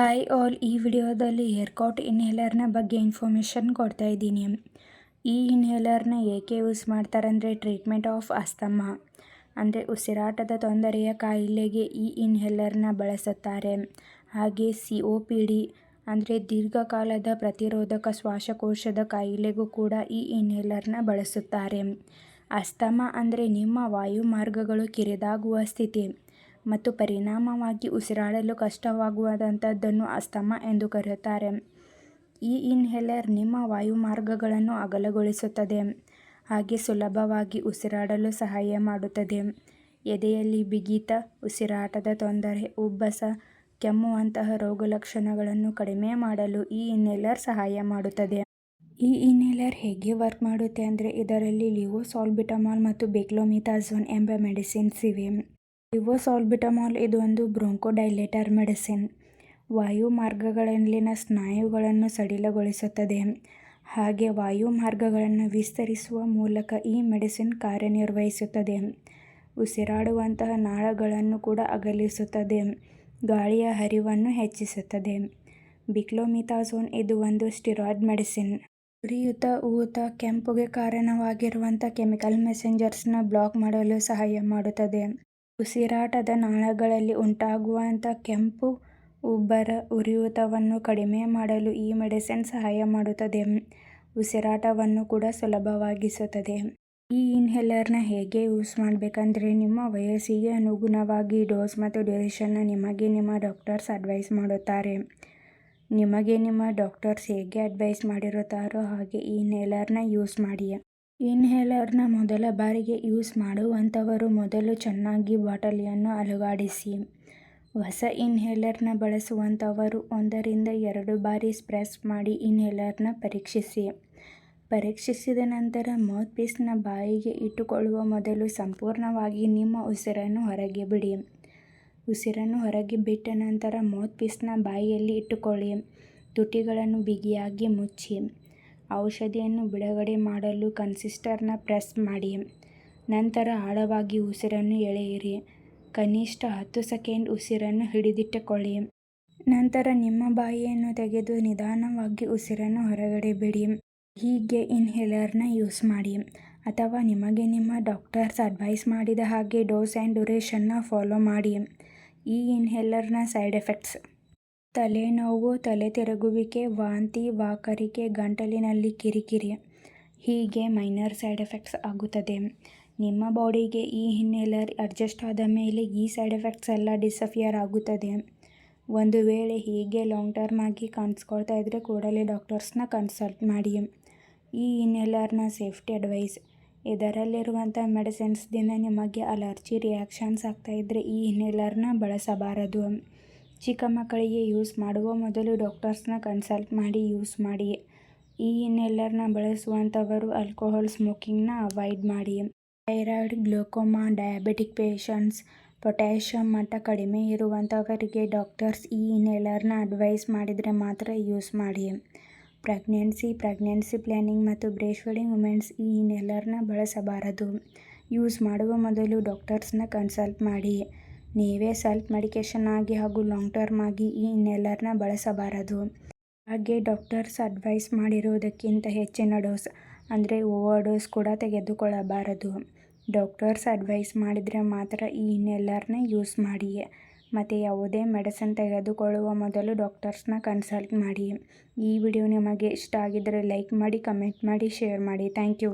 Hi all ಈ ವಿಡಿಯೋದಲ್ಲಿ ಏರ್ಕಾಟ್ ಇನ್ಹೇಲರ್ನ ಬಗ್ಗೆ ಇನ್ಫಾರ್ಮೇಷನ್ ಕೊಡ್ತಾ ಇದ್ದೀನಿ. ಈ ಇನ್ಹೇಲರ್ನ ಏಕೆ ಯೂಸ್ ಮಾಡ್ತಾರಂದರೆ ಟ್ರೀಟ್ಮೆಂಟ್ ಆಫ್ ಅಸ್ತಮ ಅಂದರೆ ಉಸಿರಾಟದ ತೊಂದರೆಯ ಕಾಯಿಲೆಗೆ ಈ ಇನ್ಹೇಲರ್ನ ಬಳಸುತ್ತಾರೆ. ಹಾಗೆ ಸಿ ಒ ಪಿ ಡಿ ಅಂದರೆ ದೀರ್ಘಕಾಲದ ಪ್ರತಿರೋಧಕ ಶ್ವಾಸಕೋಶದ ಕಾಯಿಲೆಗೂ ಕೂಡ ಈ ಇನ್ಹೇಲರ್ನ ಬಳಸುತ್ತಾರೆ. ಅಸ್ತಮ ಅಂದರೆ ನಿಮ್ಮ ವಾಯುಮಾರ್ಗಗಳು ಕಿರಿದಾಗುವ ಸ್ಥಿತಿ. ಮತ್ತು ಪರಿಣಾಮವಾಗಿ ಉಸಿರಾಡಲು ಕಷ್ಟವಾಗುವಂಥದ್ದನ್ನು ಅಸ್ತಮಾ ಎಂದು ಕರೆಯುತ್ತಾರೆ. ಈ ಇನ್ಹೇಲರ್ ನಿಮ್ಮ ವಾಯುಮಾರ್ಗಗಳನ್ನು ಅಗಲಗೊಳಿಸುತ್ತದೆ, ಹಾಗೆ ಸುಲಭವಾಗಿ ಉಸಿರಾಡಲು ಸಹಾಯ ಮಾಡುತ್ತದೆ. ಎದೆಯಲ್ಲಿ ಬಿಗಿತ, ಉಸಿರಾಟದ ತೊಂದರೆ, ಉಬ್ಬಸ, ಕೆಮ್ಮುವಂತಹ ರೋಗಲಕ್ಷಣಗಳನ್ನು ಕಡಿಮೆ ಮಾಡಲು ಈ ಇನ್ಹೇಲರ್ ಸಹಾಯ ಮಾಡುತ್ತದೆ. ಈ ಇನ್ಹೇಲರ್ ಹೇಗೆ ವರ್ಕ್ ಮಾಡುತ್ತೆ ಅಂದರೆ ಇದರಲ್ಲಿ ಲಿವೋಸಾಲ್ಬಿಟಮಾಲ್ ಮತ್ತು ಬೆಕ್ಲೋಮಿಥಾಝೋನ್ ಎಂಬ ಮೆಡಿಸಿನ್ಸ್ ಇವೆ. ಲಿವೋಸಾಲ್ಬಿಟಮಾಲ್ ಇದು ಒಂದು ಬ್ರೋಂಕೋಡೈಲೇಟರ್ ಮೆಡಿಸಿನ್. ವಾಯುಮಾರ್ಗಗಳಲ್ಲಿನ ಸ್ನಾಯುಗಳನ್ನು ಸಡಿಲಗೊಳಿಸುತ್ತದೆ. ಹಾಗೆ ವಾಯುಮಾರ್ಗಗಳನ್ನು ವಿಸ್ತರಿಸುವ ಮೂಲಕ ಈ ಮೆಡಿಸಿನ್ ಕಾರ್ಯನಿರ್ವಹಿಸುತ್ತದೆ. ಉಸಿರಾಡುವಂತಹ ನಾಳಗಳನ್ನು ಕೂಡ ಅಗಲಿಸುತ್ತದೆ. ಗಾಳಿಯ ಹರಿವನ್ನು ಹೆಚ್ಚಿಸುತ್ತದೆ. ಬಿಕ್ಲೋಮಿಥಾಸೋನ್ ಇದು ಒಂದು ಸ್ಟಿರಾಯ್ಡ್ ಮೆಡಿಸಿನ್. ಉರಿಯುತ, ಊತ, ಕೆಂಪುಗೆ ಕಾರಣವಾಗಿರುವಂಥ ಕೆಮಿಕಲ್ ಮೆಸೆಂಜರ್ಸ್ನ ಬ್ಲಾಕ್ ಮಾಡಲು ಸಹಾಯ ಮಾಡುತ್ತದೆ. ಉಸಿರಾಟದ ನಾಳಗಳಲ್ಲಿ ಉಂಟಾಗುವಂಥ ಕೆಂಪು ಉಬ್ಬರ ಉರಿಯೂತವನ್ನು ಕಡಿಮೆ ಮಾಡಲು ಈ ಮೆಡಿಸಿನ್ ಸಹಾಯ ಮಾಡುತ್ತದೆ. ಉಸಿರಾಟವನ್ನು ಕೂಡ ಸುಲಭವಾಗಿಸುತ್ತದೆ. ಈ ಇನ್ಹೇಲರ್ನ ಹೇಗೆ ಯೂಸ್ ಮಾಡಬೇಕಂದ್ರೆ, ನಿಮ್ಮ ವಯಸ್ಸಿಗೆ ಅನುಗುಣವಾಗಿ ಡೋಸ್ ಮತ್ತು ಡ್ಯೂರೇಷನ್ನ ನಿಮಗೆ ನಿಮ್ಮ ಡಾಕ್ಟರ್ಸ್ ಅಡ್ವೈಸ್ ಮಾಡುತ್ತಾರೆ. ನಿಮಗೆ ನಿಮ್ಮ ಡಾಕ್ಟರ್ಸ್ ಹೇಗೆ ಅಡ್ವೈಸ್ ಮಾಡಿರುತ್ತಾರೋ ಹಾಗೆ ಈ ಇನ್ಹೇಲರ್ನ ಯೂಸ್ ಮಾಡಿ ಇನ್ಹೇಲರ್ನ ಮೊದಲ ಬಾರಿಗೆ ಯೂಸ್ ಮಾಡುವಂಥವರು ಮೊದಲು ಚೆನ್ನಾಗಿ ಬಾಟಲಿಯನ್ನು ಅಲುಗಾಡಿಸಿ. ಹೊಸ ಇನ್ಹೇಲರ್ನ ಬಳಸುವಂಥವರು ಒಂದರಿಂದ ಎರಡು ಬಾರಿ ಸ್ಪ್ರೆಸ್ ಮಾಡಿ ಇನ್ಹೇಲರ್ನ ಪರೀಕ್ಷಿಸಿ. ಪರೀಕ್ಷಿಸಿದ ನಂತರ ಮೌತ್ ಪೀಸ್ನ ಬಾಯಿಗೆ ಇಟ್ಟುಕೊಳ್ಳುವ ಮೊದಲು ಸಂಪೂರ್ಣವಾಗಿ ನಿಮ್ಮ ಉಸಿರನ್ನು ಹೊರಗೆ ಬಿಡಿ. ಉಸಿರನ್ನು ಹೊರಗೆ ಬಿಟ್ಟ ನಂತರ ಮೌತ್ ಪೀಸ್ನ ಬಾಯಿಯಲ್ಲಿ ಇಟ್ಟುಕೊಳ್ಳಿ. ತುಟಿಗಳನ್ನು ಬಿಗಿಯಾಗಿ ಮುಚ್ಚಿ. ಔಷಧಿಯನ್ನು ಬಿಡುಗಡೆ ಮಾಡಲು ಕನ್ಸಿಸ್ಟರ್ನ ಪ್ರೆಸ್ ಮಾಡಿ. ನಂತರ ಆಳವಾಗಿ ಉಸಿರನ್ನು ಎಳೆಯಿರಿ. ಕನಿಷ್ಠ ಹತ್ತು ಸೆಕೆಂಡ್ ಉಸಿರನ್ನು ಹಿಡಿದಿಟ್ಟುಕೊಳ್ಳಿ. ನಂತರ ನಿಮ್ಮ ಬಾಯಿಯನ್ನು ತೆಗೆದು ನಿಧಾನವಾಗಿ ಉಸಿರನ್ನು ಹೊರಗಡೆ ಬಿಡಿ. ಹೀಗೆ ಇನ್ಹೇಲರ್ನ ಯೂಸ್ ಮಾಡಿ. ಅಥವಾ ನಿಮಗೆ ನಿಮ್ಮ ಡಾಕ್ಟರ್ಸ್ ಅಡ್ವೈಸ್ ಮಾಡಿದ ಹಾಗೆ ಡೋಸ್ ಆ್ಯಂಡ್ ಡ್ಯೂರೇಷನ್ನ ಫಾಲೋ ಮಾಡಿ. ಈ ಇನ್ಹೇಲರ್ನ ಸೈಡ್ ಎಫೆಕ್ಟ್ಸ್ ತಲೆನೋವು ತಲೆ ತಿರುಗುವಿಕೆ ವಾಂತಿ, ವಾಕರಿಕೆ, ಗಂಟಲಿನಲ್ಲಿ ಕಿರಿಕಿರಿ. ಹೀಗೆ ಮೈನರ್ ಸೈಡ್ ಎಫೆಕ್ಟ್ಸ್ ಆಗುತ್ತದೆ. ನಿಮ್ಮ ಬಾಡಿಗೆ ಈ ಹಿನ್ನೆಲೆ ಅಡ್ಜಸ್ಟ್ ಆದ ಮೇಲೆ ಈ ಸೈಡ್ ಎಫೆಕ್ಟ್ಸ್ ಎಲ್ಲ ಡಿಸಫಿಯರ್ ಆಗುತ್ತದೆ. ಒಂದು ವೇಳೆ ಹೀಗೆ ಲಾಂಗ್ ಟರ್ಮ್ ಆಗಿ ಕಾಣಿಸ್ಕೊಳ್ತಾ ಇದ್ದರೆ ಕೂಡಲೇ ಡಾಕ್ಟರ್ಸ್ನ ಕನ್ಸಲ್ಟ್ ಮಾಡಿ. ಈ ಇನ್ಹೇಲರ್ನ ಸೇಫ್ಟಿ ಅಡ್ವೈಸ್. ಇದರಲ್ಲಿರುವಂಥ ಮೆಡಿಸಿನ್ಸ್ದಿಂದ ನಿಮಗೆ ಅಲರ್ಜಿ ರಿಯಾಕ್ಷನ್ಸ್ ಆಗ್ತಾಯಿದ್ರೆ ಈ ಇನ್ಹೇಲರ್ನ ಬಳಸಬಾರದು. ಚಿಕ್ಕ ಮಕ್ಕಳಿಗೆ ಯೂಸ್ ಮಾಡುವ ಮೊದಲು ಡಾಕ್ಟರ್ಸ್ನ ಕನ್ಸಲ್ಟ್ ಮಾಡಿ ಯೂಸ್ ಮಾಡಿ. ಈ ಇನ್ನೆಲ್ಲರನ್ನ ಬಳಸುವಂಥವರು ಆಲ್ಕೋಹಾಲ್ ಸ್ಮೋಕಿಂಗ್ನ ಅವಾಯ್ಡ್ ಮಾಡಿ. Thyroid, glaucoma, diabetic patients potassium ಮಟ್ಟ ಕಡಿಮೆ ಇರುವಂಥವರಿಗೆ ಡಾಕ್ಟರ್ಸ್ ಈ ಇನ್ನೆಲ್ಲರನ್ನ ಅಡ್ವೈಸ್ ಮಾಡಿದರೆ ಮಾತ್ರ ಯೂಸ್ ಮಾಡಿ. ಪ್ರೆಗ್ನೆನ್ಸಿ ಪ್ರೆಗ್ನೆನ್ಸಿ ಪ್ಲ್ಯಾನಿಂಗ್ ಮತ್ತು ಬ್ರೇಸ್ಟ್ ಫೀಡಿಂಗ್ ವುಮೆನ್ಸ್ ಈ ಇನ್ಹೇಲರ್ನ ಬಳಸಬಾರದು. ಯೂಸ್ ಮಾಡುವ ಮೊದಲು ಡಾಕ್ಟರ್ಸ್ನ ಕನ್ಸಲ್ಟ್ ಮಾಡಿ. ನೀವೇ ಸೆಲ್ಫ್ ಮೆಡಿಕೇಷನ್ ಆಗಿ ಹಾಗೂ ಲಾಂಗ್ ಟರ್ಮ್ ಆಗಿ ಈ ಇನ್ಹೇಲರ್ನ ಬಳಸಬಾರದು. ಹಾಗೆ ಡಾಕ್ಟರ್ಸ್ ಅಡ್ವೈಸ್ ಮಾಡಿರೋದಕ್ಕಿಂತ ಹೆಚ್ಚಿನ ಡೋಸ್ ಅಂದರೆ ಓವರ್ ಡೋಸ್ ಕೂಡ ತೆಗೆದುಕೊಳ್ಳಬಾರದು. ಡಾಕ್ಟರ್ಸ್ ಅಡ್ವೈಸ್ ಮಾಡಿದರೆ ಮಾತ್ರ ಈ ಇನ್ಹೇಲರ್ನ ಯೂಸ್ ಮಾಡಿ. ಮತ್ತು ಯಾವುದೇ ಮೆಡಿಸನ್ ತೆಗೆದುಕೊಳ್ಳುವ ಮೊದಲು ಡಾಕ್ಟರ್ಸ್ನ ಕನ್ಸಲ್ಟ್ ಮಾಡಿ. ಈ ವಿಡಿಯೋ ನಿಮಗೆ ಇಷ್ಟ ಆಗಿದ್ದರೆ ಲೈಕ್ ಮಾಡಿ ಕಮೆಂಟ್ ಮಾಡಿ ಶೇರ್ ಮಾಡಿ. Thank you